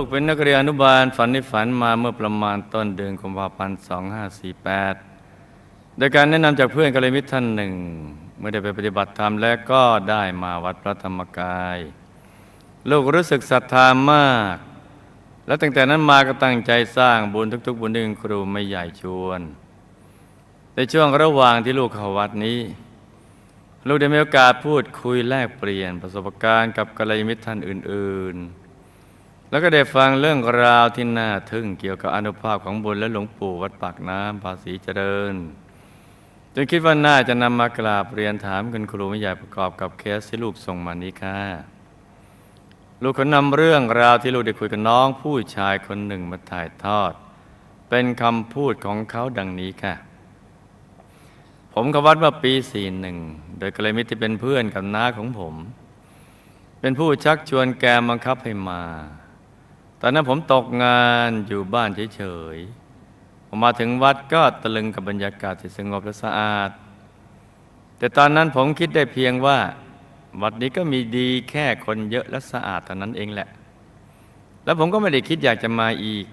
ลูกเป็นนักเรียนอนุบาลฝันในฝันมาเมื่อประมาณต้นเดือนกุมภาพันธ์ 2548 โดยการแนะนำจากเพื่อนกัลยาณมิตรท่านหนึ่ง เมื่อได้ไปปฏิบัติธรรมและก็ได้มาวัดพระธรรมกาย ลูกรู้สึกศรัทธามาก และตั้งแต่นั้นมาก็ตั้งใจสร้างบุญทุก ๆ บุญที่คุณครูไม่ใหญ่ชวน ในช่วงระหว่างที่ลูกเข้าวัดนี้ ลูกได้มีโอกาสพูดคุยแลกเปลี่ยนประสบการณ์กับกัลยาณมิตรท่านอื่น ๆ แล้วก็ได้ฟังเรื่องราวที่น่าทึ่งเกี่ยวกับอนุภาพของบุญและหลวงปู่วัดปากน้ำภาษีเจริญ จนคิดว่าน่าจะนำมากราบเรียนถามคุณครูไม่ใหญ่ประกอบกับเคสที่ลูกส่งมานี้ค่ะลูกขอนำเรื่องราวที่ลูกได้คุยกับน้องผู้ชายคนหนึ่งมาถ่ายทอด เป็นคำพูดของเขาดังนี้ค่ะ ผมกับวัดเมื่อปีสี่หนึ่งโดยกระมิตรที่เป็นเพื่อนกับน้าของผม เป็นผู้ชักชวนแกบังคับให้มา ตอนนั้นผมตกงานอยู่บ้านเฉยๆ ผมมาถึงวัดก็ตะลึงกับบรรยากาศที่สงบและสะอาด แต่ตอนนั้นผมคิดได้เพียงว่า วัดนี้ก็มีดีแค่คนเยอะและสะอาดเท่านั้นเองแหละ แล้วผมก็ไม่ได้คิดอยากจะมาอีก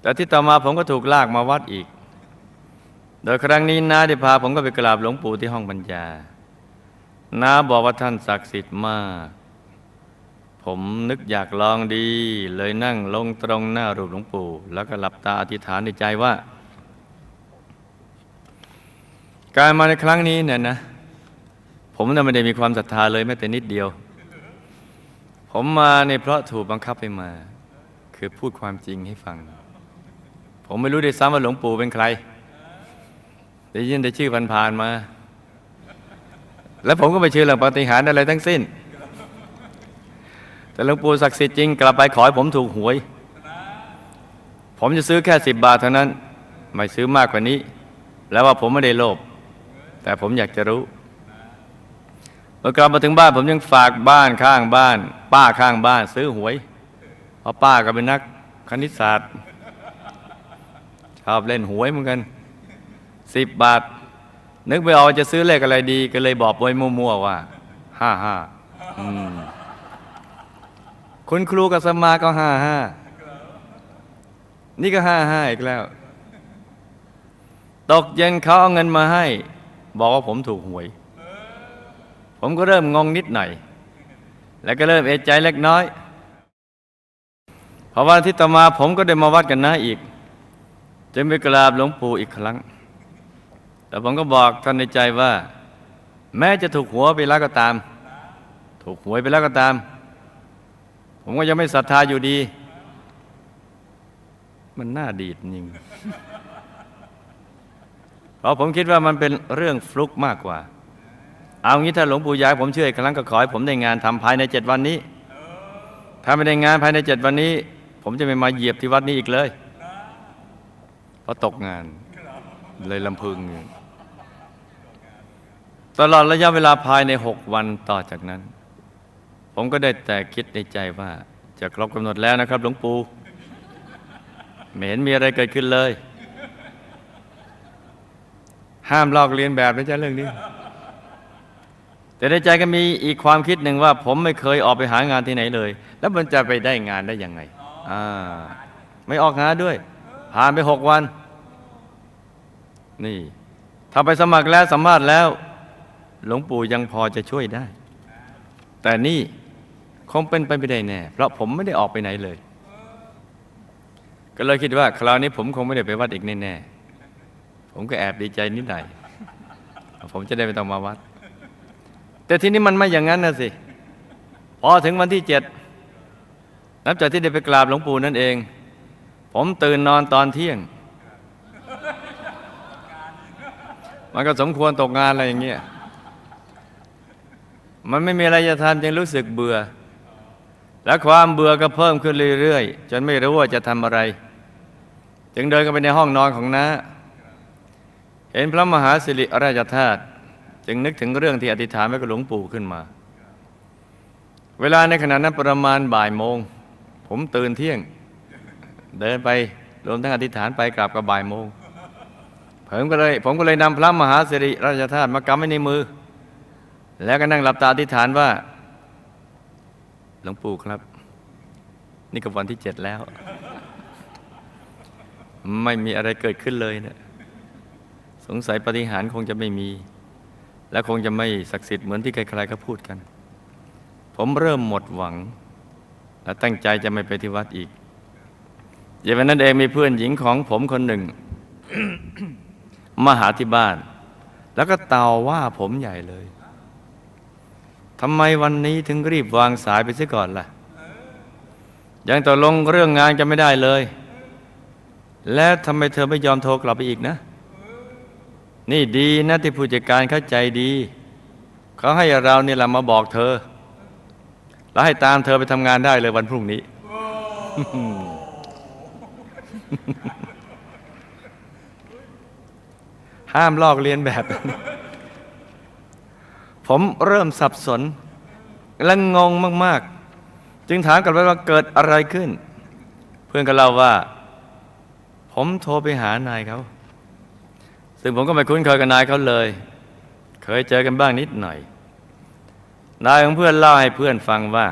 แต่ที่ต่อมาผมก็ถูกลากมาวัดอีก โดยครั้งนี้น้าได้พาผมก็ไปกราบหลวงปู่ที่ห้องบรรยาน้าบอกว่าท่านศักดิ์สิทธิ์มาก ผมนึกอยากลองดี เลยนั่งลงตรงหน้ารูปหลวงปู่ แล้วก็หลับตาอธิษฐานในใจว่า การมาในครั้งนี้เนี่ยนะ ผมน่ะไม่ได้มีความศรัทธาเลยแม้แต่นิดเดียว ผมมาในเพราะถูกบังคับให้มา คือพูดความจริงให้ฟัง ผมไม่รู้ด้วยซ้ำว่าหลวงปู่เป็นใครได้ยินแต่ชื่อผ่านๆมา แล้วผมก็ไม่เชื่อเรื่องปาฏิหาริย์อะไรทั้งสิ้น แต่หลวงปู่ศักดิ์สิทธิ์จริงกลับไปขอให้ผมถูกหวย ผมจะซื้อแค่สิบบาทเท่านั้น ไม่ซื้อมากกว่านี้ แล้วว่าผมไม่ได้โลภแต่ผมอยากจะรู้เมื่อกลับมาถึงบ้านผมยังฝากบ้านข้างบ้าน ป้าข้างบ้าน ซื้อหวยเพราะป้าก็เป็นนักคณิตศาสตร์ชอบเล่นหวยเหมือนกันสิบบาท นึกไม่ออกจะซื้อเลขอะไรดี ก็เลยบอกไว้มั่วๆว่าห้าห้าอืม คุณครูกับสมาก็ห้าห้านี่ก็ห้าห้าอีกแล้ว ตกเย็นเขาเอาเงินมาให้ บอกว่าผมถูกหวย ผมก็เริ่มงงนิดหน่อย แล้วก็เริ่มเอะใจเล็กน้อยพอวันอาที่ต่อมาผมก็ได้มาวัดกันนะอีกจึงไปกราบหลวงปู่อีกครั้ง แต่ผมก็บอกท่านในใจว่า แม้จะถูกหัวไปแล้วก็ตาม ถูกหวยไปแล้วก็ตาม ผมก็ยังไม่ศรัทธาอยู่ดี มันน่าดีดจริงเพราะผมคิดว่ามันเป็นเรื่องฟลุกมากกว่า เอางี้ถ้าหลวงปู่ยายผมเชื่ออีกครั้งก็ขอให้ผมได้งานทำภายในเจ็ดวันนี้ถ้าไม่ได้งานภายในเจ็ดวันนี้ ผมจะไม่มาเหยียบที่วัดนี้อีกเลยเพราะตกงานเลยลำพึง ตลอดระยะเวลาภายในหกวันต่อจากนั้น ผมก็ได้แต่คิดในใจว่า จะครบกำหนดแล้วนะครับ หลวงปู่ไม่เห็นมีอะไรเกิดขึ้นเลย ห้ามลอกเลียนแบบนะจ๊ะเรื่องนี้ แต่ในใจก็มีอีกความคิดหนึ่งว่า ผมไม่เคยออกไปหางานที่ไหนเลย แล้วมันจะไปได้งานได้ยังไงอ่าไม่ออกงานด้วย ผ่านไปหกวัน นี่ถ้าไปสมัครแล้วสัมภาษณ์แล้ว หลวงปู่ยังพอจะช่วยได้ แต่นี่ คงเป็นไปไม่ได้แน่ เพราะผมไม่ได้ออกไปไหนเลย ก็เลยคิดว่า คราวนี้ผมคงไม่ได้ไปวัดอีกแน่ๆผมก็แอบดีใจนิดหน่อยผมจะได้ไม่ต้องมาวัด แต่ทีนี้มันไม่อย่างนั้นนะสิพอถึงวันที่เจ็ดนับจากที่ได้ไปกราบหลวงปู่นั่นเอง ผมตื่นนอนตอนเที่ยง มันก็สมควรตกงานอะไรอย่างเงี้ยมันไม่มีอะไรจะทำจึงรู้สึกเบื่อ และความเบื่อก็เพิ่มขึ้นเรื่อยๆ จนไม่รู้ว่าจะทำอะไร จึงเดินเข้าไปในห้องนอนของน้าเห็นพระมหาสิริราชธาตุจึงนึกถึงเรื่องที่อธิษฐานไว้กับหลวงปู่ขึ้นมา เวลาในขณะนั้นประมาณบ่ายโมง ผมตื่นเที่ยง เดินไปรวมทั้งอธิษฐานไปกลับกับบ่ายโมงผมก็เลยผมก็เลยนำพระมหาสิริราชธาตุมากำไว้ในมือ แล้วก็นั่งหลับตาอธิษฐานว่า หลวงปู่ครับ นี่ก็วันที่เจ็ดแล้ว ไม่มีอะไรเกิดขึ้นเลยเนะสงสัยปฏิหารคงจะไม่มี และคงจะไม่ศักดิ์สิทธิ์เหมือนที่ใครๆเขาพูดกัน ผมเริ่มหมดหวัง และตั้งใจจะไม่ไปที่วัดอีกเย็นวันนั้นเองมีเพื่อนหญิงของผมคนหนึ่ง มาหาที่บ้าน แล้วก็เตาว่าผมใหญ่เลย ทำไมวันนี้ถึงรีบวางสายไปซะก่อนล่ะ ยังตกลงเรื่องงานกันไม่ได้เลย แล้วทำไมเธอไม่ยอมโทรกลับไปอีกนะ นี่ดีนะที่ผู้จัดการเข้าใจดี เขาให้เราเนี่ยแหละมาบอกเธอ แล้วให้ตามเธอไปทำงานได้เลยวันพรุ่งนี้ ห้ามลอกเลียนแบบ ผมเริ่มสับสน และงงมาก ๆ จึงถามกลับไปว่าเกิดอะไรขึ้น เพื่อนก็เล่าว่า ผมโทรไปหานายเขาซึ่งผมก็ไม่คุ้นเคยกับนายเขาเลย เคยเจอกันบ้างนิดหน่อย นายของเพื่อนเล่าให้เพื่อนฟังว่า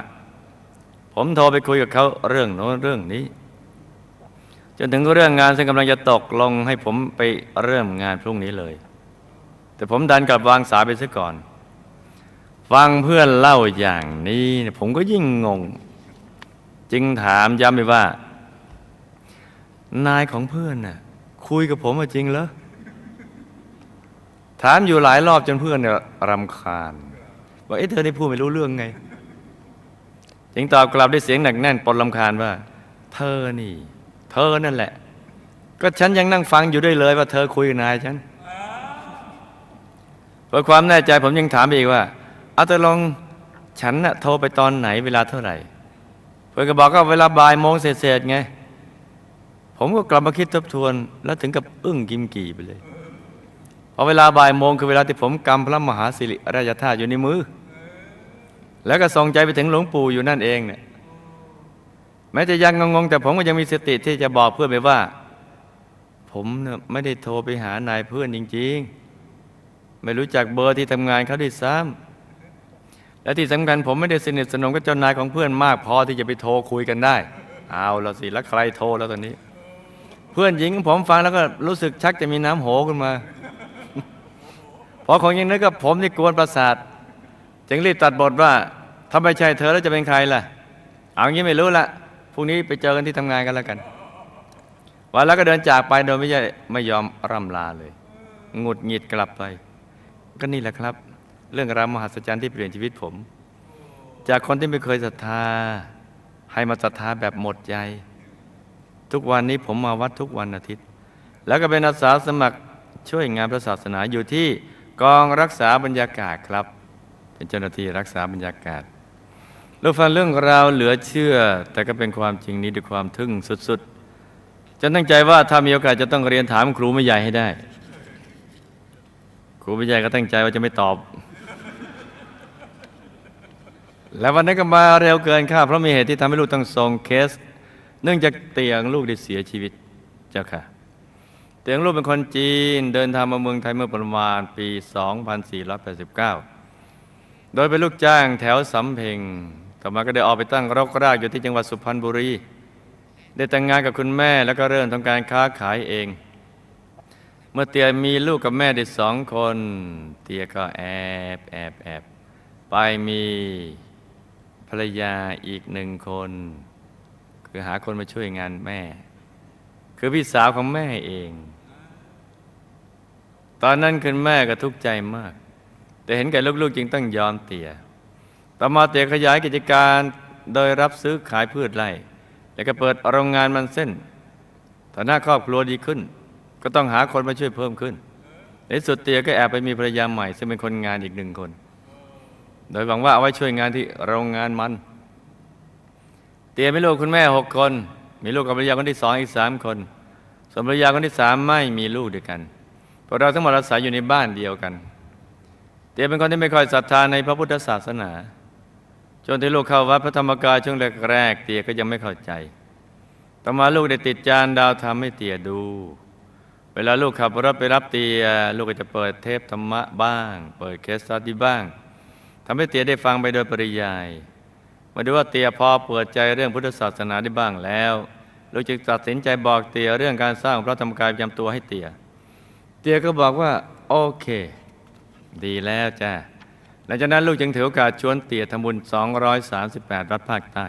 ผมโทรไปคุยกับเขาเรื่องโน้นเรื่องนี้ จนถึงเรื่องงานซึ่งกำลังจะตกลงให้ผมไปเริ่มงานพรุ่งนี้เลย แต่ผมดันกลับวางสายไปซะก่อน ฟังเพื่อนเล่าอย่างนี้ผมก็ยิ่งงง จึงถามย้ำไปว่า นายของเพื่อนน่ะ คุยกับผมจริงเหรอถามอยู่หลายรอบจนเพื่อนเนี่ยรำคาญว่าเอ๊ะเธอได้พูดไม่รู้เรื่องไง จึงตอบกลับด้วยเสียงหนักแน่นปนรำคาญว่า เธอนี่ เธอนั่นแหละ ก็ฉันยังนั่งฟังอยู่ด้วยเลยว่าเธอคุยกับนายฉันเพื่อความแน่ใจผมยังถามไปอีกว่า เอาแต่ลองฉันน่ะโทรไปตอนไหนเวลาเท่าไหร่เพื่อนก็บอกก็เวลาบ่ายโมงเศษๆไง ผมก็กลับมาคิดทบทวน แล้วถึงกับอึ้งกิมกี่ไปเลยพอเวลาบ่ายโมงคือเวลาที่ผมกำพระมหาสิริราชธาตุอยู่ในมือ แล้วก็ส่งใจไปถึงหลวงปู่อยู่นั่นเองเนี่ยแม้จะยังงงๆ แต่ผมก็ยังมีสติที่จะบอกเพื่อนไปว่า ผมเนี่ยไม่ได้โทรไปหานายเพื่อนจริง ๆ ไม่รู้จักเบอร์ที่ทำงานเขาด้วยซ้ำ และที่สำคัญผมไม่ได้สนิทสนมกับเจ้านายของเพื่อนมากพอที่จะไปโทรคุยกันได้ เอาละสิแล้วใครโทรแล้วตอนนี้ เพื่อนหญิงของผมฟังแล้วก็รู้สึกชักจะมีน้ำโหขึ้นมาพอของอยังนึกกับผมนี่กวนประสาทจึงรีบตัดบทว่าถ้าไม่ใช่เธอแล้วจะเป็นใครล่ะ เอางี้ไม่รู้ละพรุ่งนี้ไปเจอกันที่ทำงานกันแล้วกันวันแล้วก็เดินจากไปโดยไม่ใช่ไม่ยอมร่ำลาเลยหงุดหงิดกลับไป ก็นี่แหละครับ เรื่องราวมหัศจรรย์ที่เปลี่ยนชีวิตผม จากคนที่ไม่เคยศรัทธา ให้มาศรัทธาแบบหมดใจ ทุกวันนี้ผมมาวัดทุกวันอาทิตย์ แล้วก็เป็นอาสาสมัครช่วยงานพระศาสนาอยู่ที่กองรักษาบรรยากาศครับ เป็นเจ้าหน้าที่รักษาบรรยากาศเราฟังเรื่องราวเหลือเชื่อ แต่ก็เป็นความจริงนี้ด้วยความทึ่งสุดๆจนตั้งใจว่าถ้ามีโอกาสจะต้องเรียนถามครูไม่ใหญ่ให้ได้ ครูวิจัยก็ตั้งใจว่าจะไม่ตอบ แล้ววันนั้นก็มาเร็วเกินคาดเพราะมีเหตุที่ทำให้ลูกต้องส่งเคส เนื่องจากเตียงลูกได้เสียชีวิตเจ้าค่ะ เตียงลูกเป็นคนจีนเดินทางมาเมืองไทยเมื่อประมาณปี 2489 โดยเป็นลูกจ้างแถวสำเพ็งต่อมาก็ได้ออกไปตั้งรกรากอยู่ที่จังหวัดสุพรรณบุรี ได้แต่งงานกับคุณแม่แล้วก็เริ่มทำการค้าขายเอง เมื่อเตียมีลูกกับแม่ได้สองคน เตียก็แอบแอบแอบไปมี รรยาอีกหนึ่งคน คือหาคนมาช่วยงานแม่ คือพี่สาวของแม่เอง ตอนนั้นคุณแม่ก็ทุกข์ใจมาก แต่เห็นแก่ลูกๆจึงต้องยอมเตียต่อมาเตียขยายกิจการโดยรับซื้อขายพืชไร่ แล้วก็เปิดโรงงานมันเส้นฐานะครอบครัวดีขึ้น ก็ต้องหาคนมาช่วยเพิ่มขึ้น ในสุดเตียก็แอบไปมีภรรยาใหม่ ซึ่งเป็นคนงานอีกหนึ่งคน โดยหวังว่าเอาไว้ช่วยงานที่โรงงานมัน เตียมีลูกคุณแม่หกคน มีลูกกับภรรยาคนที่สองอีกสามคน ส่วนภรรยาคนที่สามไม่มีลูกด้วยกันพวกเราทั้งหมดอาศัยอยู่ในบ้านเดียวกัน เตียเป็นคนที่ไม่ค่อยศรัทธาในพระพุทธศาสนา จนที่ลูกเข้าวัดพระธรรมกายช่วงแรกๆเตียก็ยังไม่เข้าใจ ต่อมาลูกได้ติดจานดาวทำให้เตียดู เวลาลูกขับรถไปรับเตีย ลูกก็จะเปิดเทปธรรมะบ้าง เปิดเคสสตัดดี้บ้าง ทำให้เตียได้ฟังไปโดยปริยาย มาดูว่าเตียพอเปิดใจเรื่องพุทธศาสนาได้บ้างแล้วลูกจึงตัดสินใจบอกเตียเรื่องการสร้างพระธรรมกายประจำตัวให้เตีย เตียก็บอกว่า โอเค ดีแล้วจ้าหลังจากนั้นลูกจึงถือโอกาสชวนเตียทำบุญ 238วัดภาคใต้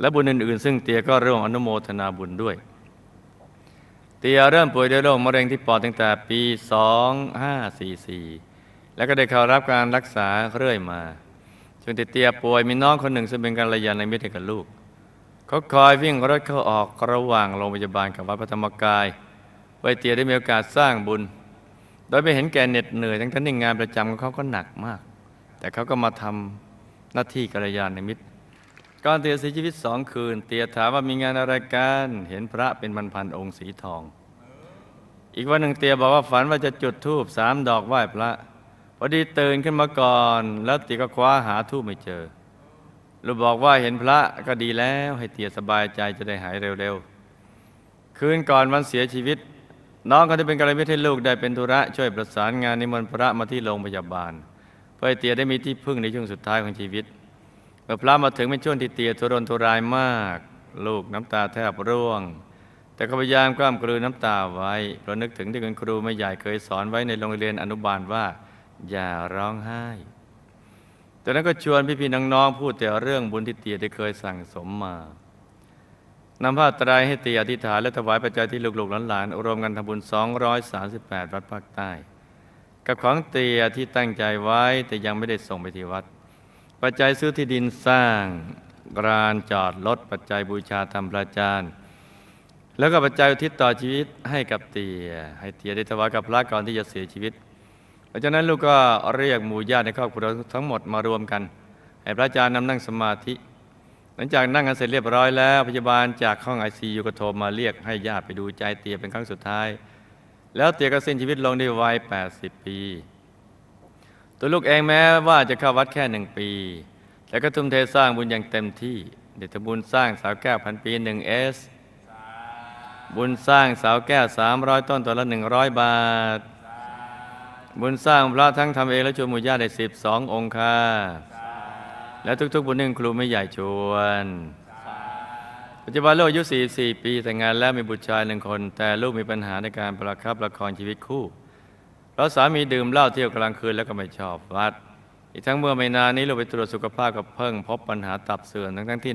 และบุญอื่นๆ ซึ่งเตียก็ร่วมอนุโมทนาบุญด้วย เตียเริ่มป่วยด้วยโรคมะเร็งที่ปอดตั้งแต่ปี 2544 แล้วก็ได้เข้ารับการรักษาเรื่อยมาจนติเตียป่วยมีน้องคนหนึ่งซึ่งเป็นกัลยาณมิตรกับลูก เขาคอยวิ่งรถเข้าออกระหว่างโรงพยาบาลกับวัดพระธรรมกายไว้เตียได้มีโอกาสสร้างบุญ โดยไม่เห็นแก่เหน็ดเหนื่อยทั้งทั้งงานประจำของเขาก็หนักมาก แต่เขาก็มาทำหน้าที่กัลยาณมิตรก่อนเตียเสียชีวิตสองคืน เตียถามว่ามีงานอะไรกันเห็นพระเป็นพันๆองค์สีทอง อีกวันหนึ่งเตียบอกว่าฝันว่าจะจุดธูปสามดอกไหว้พระ อดีตื่นขึ้นมาก่อน แล้วตีก็คว้าหาธูปไม่เจอลูกบอกว่าเห็นพระก็ดีแล้วให้เตียสบายใจจะได้หายเร็วๆ คืนก่อนวันเสียชีวิต น้องเขาที่เป็นกัลยาณมิตรให้ลูกได้เป็นธุระช่วยประสานงานนิมนต์พระมาที่โรงพยาบาล เพื่อเตียได้มีที่พึ่งในช่วงสุดท้ายของชีวิตเมื่อพระมาถึงเป็นช่วงที่เตียทุรนทุรายมาก ลูกน้ำตาแทบร่วง แต่ก็พยายามกล้ามกลืนน้ำตาไว้เพราะนึกถึงที่คุณครูไม่ใหญ่เคยสอนไว้ในโรงเรียนอนุบาลว่า อย่าร้องไห้จากนั้นก็ชวนพี่ๆน้องๆพูดแต่เรื่องบุญที่เตียได้เคยสั่งสมมานำผ้าตรายให้เตียอธิษฐานและถวายปัจจัยที่ลูกๆหลานๆรวมกันทำบุญ 238 วัดภาคใต้ กับของเตียที่ตั้งใจไว้แต่ยังไม่ได้ส่งไปที่วัด ปัจจัยซื้อที่ดินสร้างรานจอดรถปัจจัยบูชาธรรมพระจารย์แล้วก็ปัจจัยอุทิศต่อชีวิตให้กับเตียให้เตียได้ถวายกับพระก่อนที่จะเสียชีวิต หลังจากนั้นลูกก็เรียกหมู่ญาติในครอบครัวทั้งหมดมารวมกันให้พระอาจารย์นำนั่งสมาธิ หลังจากนั่งกันเสร็จเรียบร้อยแล้วพยาบาลจากห้องไอซียูก็โทรมาเรียกให้ญาติไปดูใจเตียเป็นครั้งสุดท้าย แล้วเตียก็สิ้นชีวิตลงในวัย 80 ปี ตัวลูกเองแม้ว่าจะเข้าวัดแค่หนึ่งปี แต่ก็ทุ่มเทสร้างบุญอย่างเต็มที่เดชบุญสร้างสาวแก้วพันปีหนึ่งเอสบุญสร้างเสาแก้วสามร้อยต้นตัวละหนึ่งร้อยบาท บุญสร้างพระทั้งทำเองและชวนหมู่ญาติได้สิบสององค์ค่ะและทุกๆบุญหนึ่งครูไม่ใหญ่ชวน ปัจจุบันลูกอายุ 44 ปีแต่งงานแล้วมีบุตรชายหนึ่งคน แต่ลูกมีปัญหาในการประคับประคองชีวิตคู่เพราะสามีดื่มเหล้าเที่ยวกลางคืนแล้วก็ไม่ชอบวัด อีกทั้งเมื่อไม่นานนี้ลูกไปตรวจสุขภาพกับเพิ่ง พบปัญหาตับเสื่อมทั้งทั้งๆที่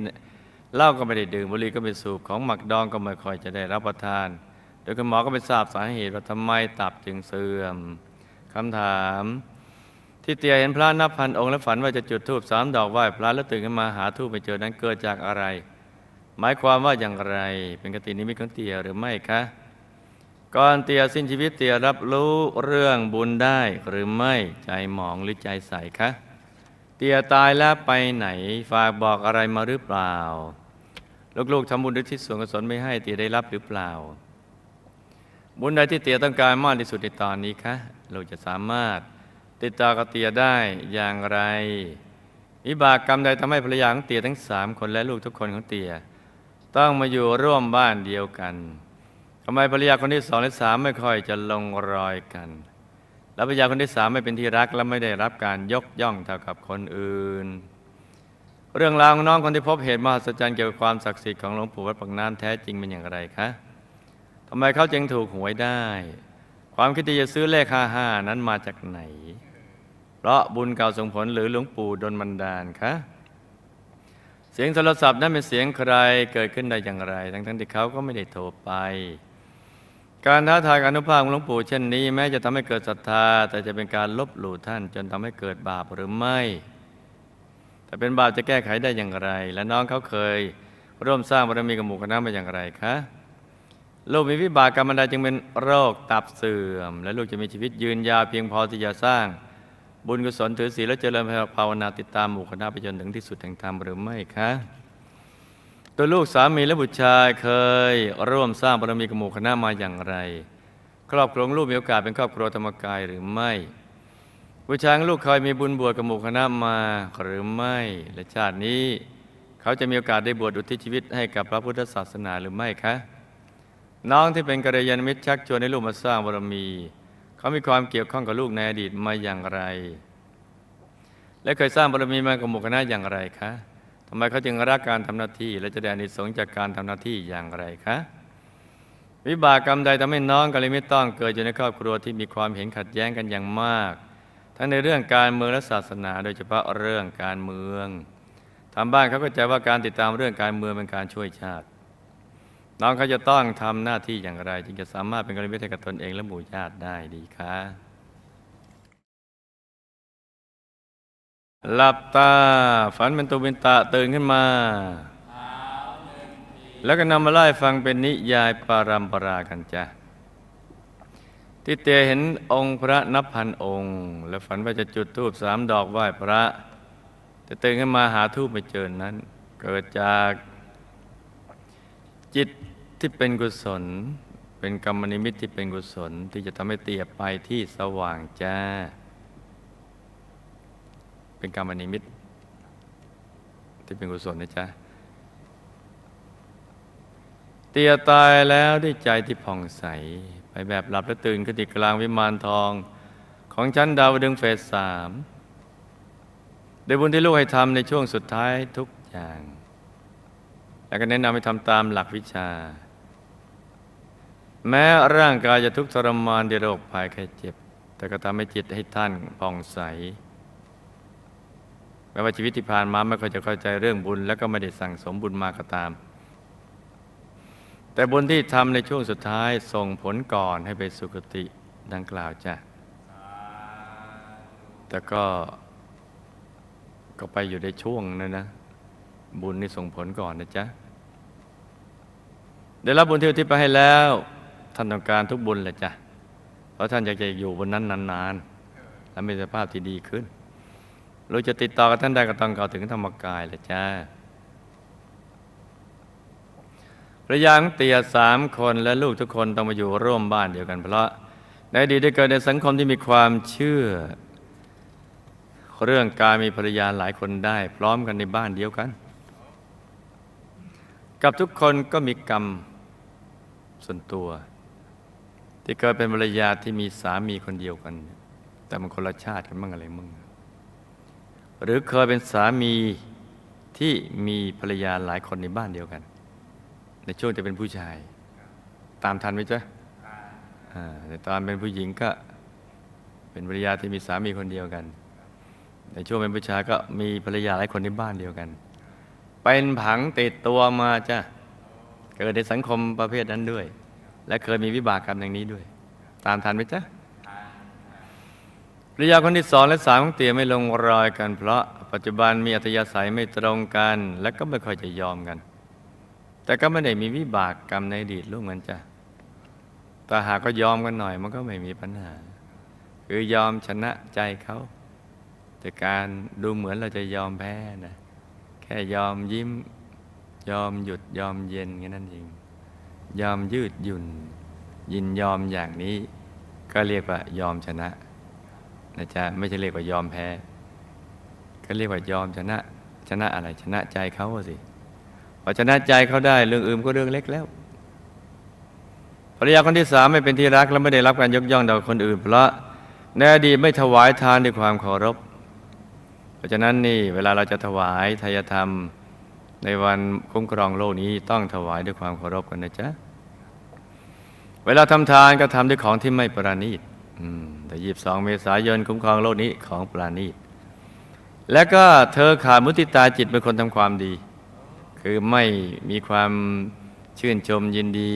เหล้าก็ไม่ได้ดื่มบุหรี่ก็ไม่สูบของหมักดองก็ไม่ค่อยจะได้รับประทาน โดยคุณหมอก็ไม่ทราบสาเหตุว่าทำไมตับจึงเสื่อมำถาม ที่เตียเห็นพระนับพันองค์และฝันว่าจะจุดธูปสามดอกไหว้พระแล้วตื่นขึ้นมาหาธูปไม่เจอนั้นเกิดจากอะไร หมายความว่าอย่างไร เป็นกตินิมิตของเตียหรือไม่คะก่อนเตียสิ้นชีวิตเตียรับรู้เรื่องบุญได้หรือไม่ใจหมองหรือใจใสคะเตียตายแล้วไปไหนฝากบอกอะไรมาหรือเปล่า ลูกๆทำบุญด้วยที่ส่วนกุศลไม่ให้เตียได้รับหรือเปล่า บุญใดที่เตียต้องการมากที่สุดในตอนนี้คะ เราจะสามารถติดต่อกับเตียได้อย่างไรวิบากกรรมใดทำให้ภรรยาของเตียทั้งสามคนและลูกทุกคนของเตีย ต้องมาอยู่ร่วมบ้านเดียวกันทำไมภรรยาคนที่สองและสามไม่ค่อยจะลงรอยกัน แล้วภรรยาคนที่สามไม่เป็นที่รักและไม่ได้รับการยกย่องเท่ากับคนอื่น เรื่องราวของน้องคนที่พบเหตุมหัศจรรย์เกี่ยวกับความศักดิ์สิทธิ์ของหลวงปู่วัดปักน้ำแท้จริงเป็นอย่างไรคะ ทำไมเขาจึงถูกหวยได้ ความคิดที่จะซื้อเลขห้าห้านั้นมาจากไหน เพราะบุญเก่าส่งผลหรือหลวงปู่ดลบันดาลคะเสียงโทรศัพท์นั้นเป็นเสียงใครเกิดขึ้นได้อย่างไร ทั้งทั้งที่เขาก็ไม่ได้โทรไป การท้าทายอนุภาพของหลวงปู่เช่นนี้ แม้จะทำให้เกิดศรัทธา แต่จะเป็นการลบหลู่ท่าน จนทำให้เกิดบาปหรือไม่ แต่เป็นบาปจะแก้ไขได้อย่างไร และน้องเขาเคยร่วมสร้างบารมีกับหมู่คณะมาอย่างไรคะ ลูกมีวิบากกรรมใดจึงเป็นโรคตับเสื่อม และลูกจะมีชีวิตยืนยาวเพียงพอที่จะสร้าง บุญกุศลถือศีลและเจริญภาวนาติดตามหมู่คณะไปจนถึงที่สุดแห่งธรรมหรือไม่คะตัวลูกสามีและบุตรชายเคย ร่วมสร้างบารมีกับหมู่คณะมาอย่างไร ครอบครัวของลูกมีโอกาสเป็นครอบครัวธรรมกายหรือไม่บุตรชายลูกเคยมีบุญบวชกับหมู่คณะมาหรือไม่และชาตินี้ เขาจะมีโอกาสได้บวชอุทิศชีวิตให้กับพระพุทธศาสนาหรือไม่คะ น้องที่เป็นกัลยาณมิตรชักชวนให้ลูกมาสร้างบารมี เขามีความเกี่ยวข้องกับลูกในอดีตมาอย่างไร และเคยสร้างบารมีมากับหมู่คณะอย่างไรคะทำไมเขาจึงรักการทำหน้าที่ และจะได้อานิสงส์จากการทำหน้าที่อย่างไรคะวิบากกรรมใดทำให้น้องกัลยาณมิตรต้องเกิดอยู่ในครอบครัวที่มีความเห็นขัดแย้งกันอย่างมาก ทั้งในเรื่องการเมืองและศาสนา โดยเฉพาะเรื่องการเมืองทางบ้านเขาก็ใจว่าการติดตามเรื่องการเมืองเป็นการช่วยชาติ น้องเขาจะต้องทำหน้าที่อย่างไร จึงจะสามารถเป็นกัลยาณมิตรให้กับตนเองและหมู่ญาติได้ดีคะหลับตาฝันเป็นตุเป็นตะตื่นขึ้นมา แล้วก็นำมาไล่ฟังเป็นนิยายปารัมปรากันจ้ะที่เตเห็นองค์พระนับพันองค์ และฝันว่าจะจุดธูปสามดอกไหว้พระ แต่ตื่นขึ้นมาหาธูปไม่เจอนั้น เกิดจากจิต ที่เป็นกุศล เป็นกรรมนิมิตที่เป็นกุศลที่จะทำให้เตียไปที่สว่างจ้า เป็นกรรมนิมิต ที่เป็นกุศลนะจ๊ะเตียตายแล้วด้วยใจที่ผ่องใส ไปแบบหลับและตื่นขึ้นกลางวิมานทอง ของชั้นดาวดึงเฟสสามโดยบุญที่ลูกให้ทำในช่วงสุดท้ายทุกอย่าง แล้วก็แนะนำให้ทำตามหลักวิชา แม้ร่างกายจะทุกข์ทรมานด้วยโรคภัยไข้เจ็บ แต่ก็ทำให้จิตให้ท่านผ่องใสแม้ว่าชีวิตที่ผ่านมาไม่ค่อยจะเข้าใจเรื่องบุญ แล้วก็ไม่ได้สั่งสมบุญมาก็ตาม แต่บุญที่ทำในช่วงสุดท้ายส่งผลก่อนให้ไปสุคติดังกล่าวจ้ะแต่ก็ก็ไปอยู่ในช่วงนั้นนะ บุญนี่ส่งผลก่อนนะจ๊ะได้รับบุญที่อุทิศไปให้แล้ว ท่านต้องการทุกบุญแหละจ้ะเพราะท่านอยากจะอยู่บนนั้นนานๆ และมีสภาพที่ดีขึ้นเราจะติดต่อกับท่านได้ก็ต้องเข้าถึงธรรมกายแหละจ้าระยะของเตียสามคนและลูกทุกคนต้องมาอยู่ร่วมบ้านเดียวกัน เพราะในอดีตได้เกิดในสังคมที่มีความเชื่อ เรื่องการมีภรรยาหลายคนได้ พร้อมกันในบ้านเดียวกัน กับทุกคนก็มีกรรมส่วนตัว ที่เกิดเป็นภรรยาที่มีสามีคนเดียวกัน แต่มันคนละชาติกันมั่งอะไรมั่งหรือเคยเป็นสามีที่มีภรรยาหลายคนในบ้านเดียวกัน ในช่วงจะเป็นผู้ชาย ตามทันไหมจ๊ะแต่ตอนเป็นผู้หญิงก็เป็นภรรยาที่มีสามีคนเดียวกัน ในช่วงเป็นผู้ชายก็มีภรรยาหลายคนในบ้านเดียวกัน เป็นผังติดตัวมาจ้ะเกิดในสังคมประเภทนั้นด้วย และเคยมีวิบากกรรมอย่างนี้ด้วย ตามทันไหมจ๊ะภรรยาคนที่สองและสามของเตี่ยไม่ลงรอยกัน เพราะปัจจุบันมีอัธยาศัยไม่ตรงกัน และก็ไม่ค่อยจะยอมกัน แต่ก็ไม่ได้มีวิบากกรรมในอดีตร่วมกันจ้ะแต่หากก็ยอมกันหน่อยมันก็ไม่มีปัญหา คือยอมชนะใจเขาแต่การดูเหมือนเราจะยอมแพ้นะแค่ยอมยิ้ม ยอมหยุดยอมเย็นแค่นั้นเอง ยอมยืดหยุ่น ยินยอมอย่างนี้ ก็เรียกว่ายอมชนะนะจ๊ะไม่ใช่เรียกว่ายอมแพ้ ก็เรียกว่ายอมชนะ ชนะอะไรชนะใจเขาสิพอชนะใจเขาได้เรื่องอื่นก็เรื่องเล็กแล้วภรรยาคนที่สามไม่เป็นที่รักและไม่ได้รับการยกย่องจากคนอื่น เพราะในอดีตไม่ถวายทานด้วยความเคารพ เพราะฉะนั้นนี่เวลาเราจะถวายทายธรรม ในวันคุ้มครองโลกนี้ต้องถวายด้วยความเคารพกันนะจ๊ะ เวลาทำทานก็ทำด้วยของที่ไม่ประณีตแต่ยีบสองเมษายนคุ้มครองโลกนี้ของประณีตแล้วก็เธอขาดมุติตาจิตเป็นคนทำความดี คือไม่มีความชื่นชมยินดี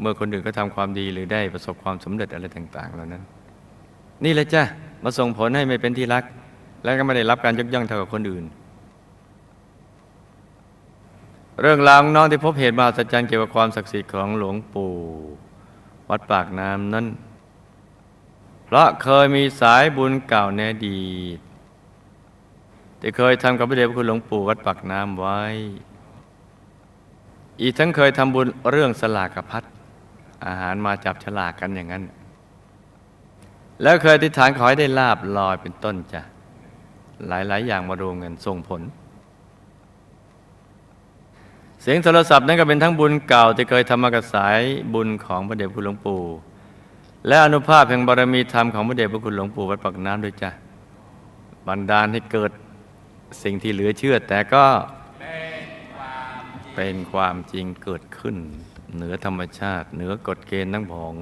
เมื่อคนอื่นก็ทำความดีหรือได้ประสบความสำเร็จอะไรต่าง ๆ เหล่านั้น นี่แหละจ้ะมาส่งผลให้ไม่เป็นที่รัก และก็ไม่ได้รับการยกย่องเท่ากับคนอื่น เรื่องราวของน้องที่พบเหตุมหัศจรรย์เกี่ยวกับความศักดิ์สิทธิ์ของหลวงปู่ วัดปากน้ำนั้น เพราะเคยมีสายบุญเก่าในอดีตที่เคยทำกับพระเดชพระคุณหลวงปู่วัดปากน้ำไว้ อีกทั้งเคยทำบุญเรื่องสลากกับพัดอาหารมาจับฉลากกันอย่างนั้น แล้วเคยอธิษฐานขอให้ได้ลาบลอยเป็นต้นจ้ะหลายๆ อย่างมารวมกันส่งผล เสียงโทรศัพท์นั้นก็เป็นทั้งบุญเก่าที่เคยทำมากับสายบุญของพระเดชพระคุณหลวงปู่ และอนุภาพแห่งบารมีธรรมของพระเดชพระคุณหลวงปู่วัดปากน้ำด้วยจ้ะบันดาลให้เกิดสิ่งที่เหลือเชื่อ แต่ก็เป็นความจริงเกิดขึ้น เหนือธรรมชาติ เหนือกฎเกณฑ์ทั้งผอง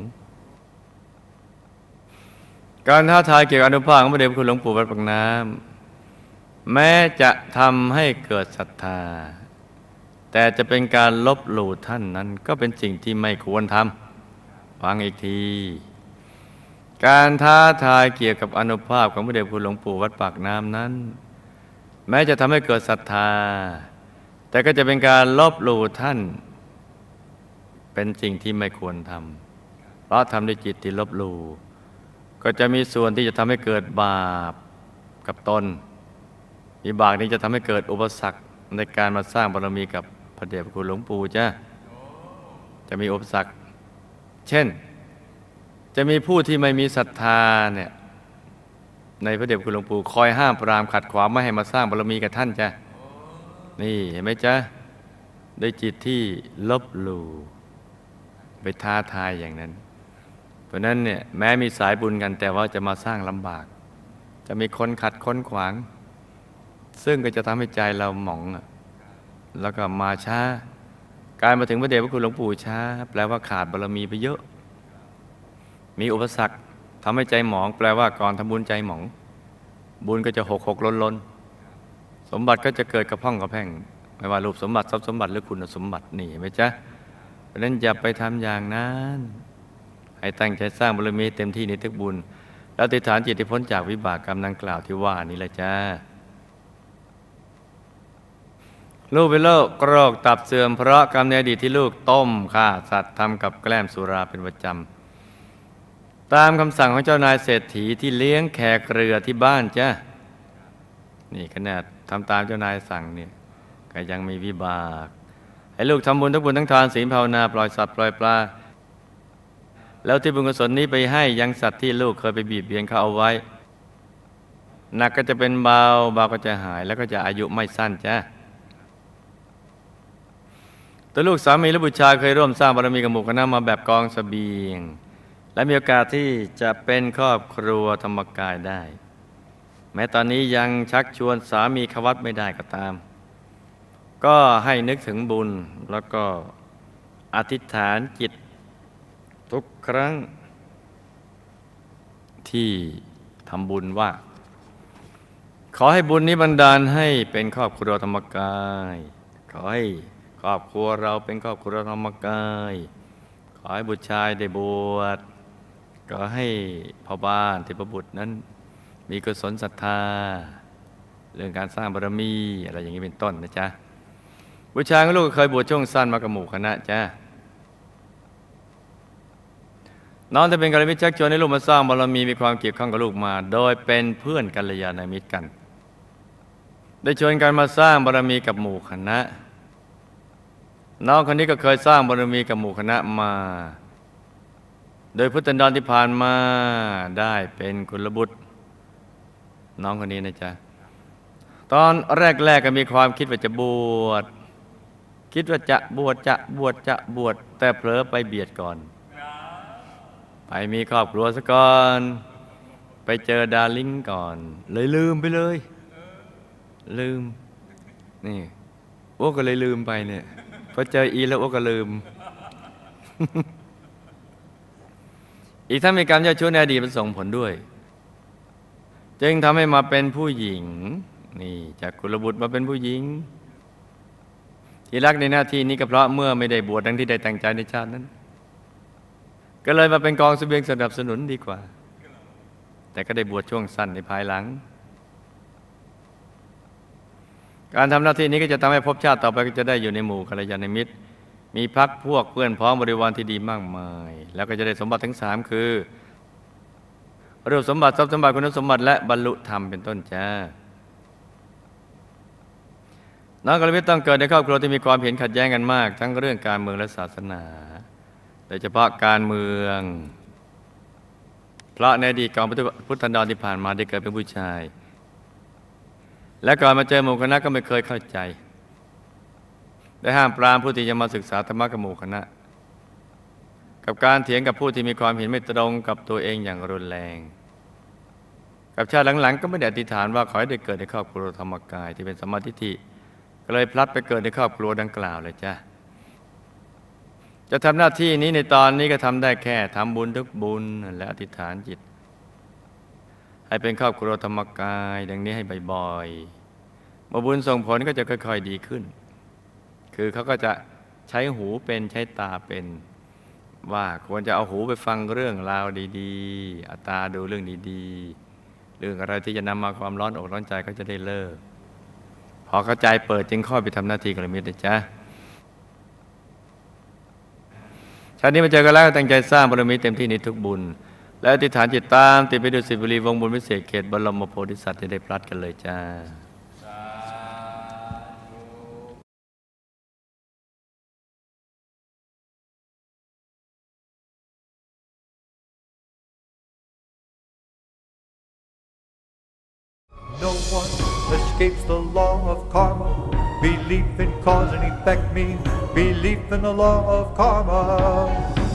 การท้าทายเกี่ยวกับอนุภาพของพระเดชพระคุณหลวงปู่วัดปากน้ำแม้จะทำให้เกิดศรัทธา แต่จะเป็นการลบหลู่ท่านนั้นก็เป็นสิ่งที่ไม่ควรทำฟังอีกที การท้าทายเกี่ยวกับอนุภาพของพระเดชพระคุณหลวงปู่วัดปากน้ำนั้น แม้จะทำให้เกิดศรัทธา แต่ก็จะเป็นการลบหลู่ท่าน เป็นสิ่งที่ไม่ควรทำเพราะทำด้วยจิตที่ลบหลู่ก็จะมีส่วนที่จะทำให้เกิดบาปกับตนวิบากนี้จะทำให้เกิดอุปสรรคในการมาสร้างบารมีกับ พระเดชพระคุณหลวงปู่จ้าจะมีอุปสรรค เช่น จะมีผู้ที่ไม่มีศรัทธาเนี่ยในพระเดชคุณหลวงปู่คอยห้ามปรามขัดขวางไม่ให้มาสร้างบารมีกับท่านจ้ะนี่เห็นไหมจ๊ะด้วยจิตที่ลบหลู่ไปท้าทายอย่างนั้น เพราะนั้นเนี่ยแม้มีสายบุญกันแต่ว่าจะมาสร้างลำบาก จะมีคนขัดค้นขวาง ซึ่งก็จะทำให้ใจเราหมองอะ แล้วก็มาช้า การมาถึงพระเดชพระคุณหลวงปู่ช้า แปลว่าขาดบารมีไปเยอะ มีอุปสรรคทำให้ใจหมอง แปลว่าก่อนทำบุญใจหมอง บุญก็จะหกหกล้นล้นสมบัติก็จะเกิดกระพ่องกระแพ่ง ไม่ว่ารูปสมบัติทรัพย์สมบัติหรือคุณสมบัตินี่เห็นไหมจ๊ะเพราะนั้นอย่าไปทำอย่างนั้น ให้ตั้งใจสร้างบารมีเต็มที่ในทุกบุญ แล้วติฐานจิตที่พ้นจากวิบากกรรมดังกล่าวที่ว่านี่แหละจ้า ลูกเป็นโรคโรคตับเสื่อมเพราะกรรมในอดีตที่ลูกต้มฆ่าสัตว์ทำกับแกล้มสุราเป็นประจำตามคำสั่งของเจ้านายเศรษฐีที่เลี้ยงแขกเรือที่บ้านจ้านี่ขนาดทำตามเจ้านายสั่งเนี่ยก็ยังมีวิบากให้ลูกทำบุญทั้งบุญทั้งทานศีลภาวนาปล่อยสัตว์ปล่อยปลาแล้วที่บุญกุศลนี้ไปให้ยังสัตว์ที่ลูกเคยไปบีบเบียนเขาเอาไว้หนักก็จะเป็นเบาเบาก็จะหายแล้วก็จะอายุไม่สั้นจ้า ตัวลูกสามีและบุตรชายเคยร่วมสร้างบารมีกับหมู่คณะมาแบบกองสเสบียง และมีโอกาสที่จะเป็นครอบครัวธรรมกายได้ แม้ตอนนี้ยังชักชวนสามีขวัตไม่ได้ก็ตาม ก็ให้นึกถึงบุญแล้วก็อธิษฐานจิต ทุกครั้ง ที่ทำบุญว่า ขอให้บุญนี้บันดาลให้เป็นครอบครัวธรรมกาย ขอให้ ครอบครัวเราเป็นครอบครัวธรรมกาย ขอให้บุตรชายได้บวชขอให้พ่อบ้านเทพบุตรนั้น มีกุศลศรัทธา เรื่องการสร้างบารมีอะไรอย่างนี้เป็นต้นนะจ๊ะบุตรชายของลูกเคยบวชช่วงสั้นมากับหมู่คณะจ้ะน้องจะเป็นกัลยาณมิตรชักชวนให้ลูกมาสร้างบารมีมีความเกี่ยวข้องกับลูกมา โดยเป็นเพื่อนกัลยาณมิตรกัน ได้ชวนกันมาสร้างบารมีกับหมู่คณะ น้องคนนี้ก็เคยสร้างบารมีกับหมู่คณะมา โดยพุทธันดรที่ผ่านมาได้เป็นกุลบุตร น้องคนนี้นะจ๊ะ ตอนแรกๆก็มีความคิดว่าจะบวช คิดว่าจะบวชจะบวชจะบวชแต่เผลอไปเบียดก่อน ไปมีครอบครัวซะก่อน ไปเจอดาริ่งก่อน เลยลืมไปเลย ลืม นี่อ้วก็เลยลืมไปเนี่ย พอเจออีแล้วอ้วก็ลืม อีกทั้งมีกรรมเจ้าชู้ในอดีตมันส่งผลด้วย จึงทำให้มาเป็นผู้หญิง นี่จากกุลบุตรมาเป็นผู้หญิง ที่รักในหน้าที่นี้ก็เพราะเมื่อไม่ได้บวชดังที่ได้แต่งใจในชาตินั้น ก็เลยมาเป็นกองเสบียงสนับสนุนดีกว่า แต่ก็ได้บวชช่วงสั้นในภายหลัง การทำหน้าที่นี้ก็จะทำให้ภพชาติต่อไปก็จะได้อยู่ในหมู่กัลยาณมิตร มีพักพวกเพื่อนพ้องบริวารที่ดีมากมาย แล้วก็จะได้สมบัติทั้งสามคือรูปสมบัติทรัพย์สมบัติคุณสมบัติและบรรลุธรรมเป็นต้นจ้าน้องกรวิทย์ต้องเกิดในครอบครัวที่มีความเห็นขัดแย้งกันมาก ทั้งเรื่องการเมืองและศาสนาโดยเฉพาะการเมืองเพราะในอดีตกอนพุทธันดรที่ผ่านมาได้เกิดเป็นผู้ชาย และก่อนมาเจอหมู่คณะก็ไม่เคยเข้าใจ ได้ห้ามปรามผู้ที่จะมาศึกษาธรรมะกับหมู่คณะ กับการเถียงกับผู้ที่มีความเห็นไม่ตรงกับตัวเองอย่างรุนแรง กับชาติหลังๆ ก็ไม่ได้อธิษฐานว่าขอให้ได้เกิดในครอบครัวธรรมกายที่เป็นสมาธิิก็เลยพลัดไปเกิดในครอบครัวดังกล่าวเลยจ้ะจะทำหน้าที่นี้ในตอนนี้ก็ทำได้แค่ทำบุญทุกบุญและอธิษฐานจิต ให้เป็นครอบครัวธรรมกายดังนี้ให้บ่อยๆเมื่อบุญส่งผลก็จะค่อยๆดีขึ้น คือเขาก็จะใช้หูเป็นใช้ตาเป็น ว่าควรจะเอาหูไปฟังเรื่องราวดีๆเอาตาดูเรื่องดีๆ เรื่องอะไรที่จะนำมาความร้อนอกร้อนใจก็จะได้เลิก พอเข้าใจเปิดจึงค่อยไปทำหน้าที่กรมิตรนะจ๊ะชาตินี้มาเจอกันแล้วตั้งใจสร้างบารมีเต็มที่ในทุกบุญ และอธิษฐานจิตตามติดไปดูสิบุรีวงบุญวิเศษเขตบรมโพธิสัตว์จะได้พลัดกันเลยจ้า No one escapes the law of karma. Belief in cause and effect means belief in the law of karma.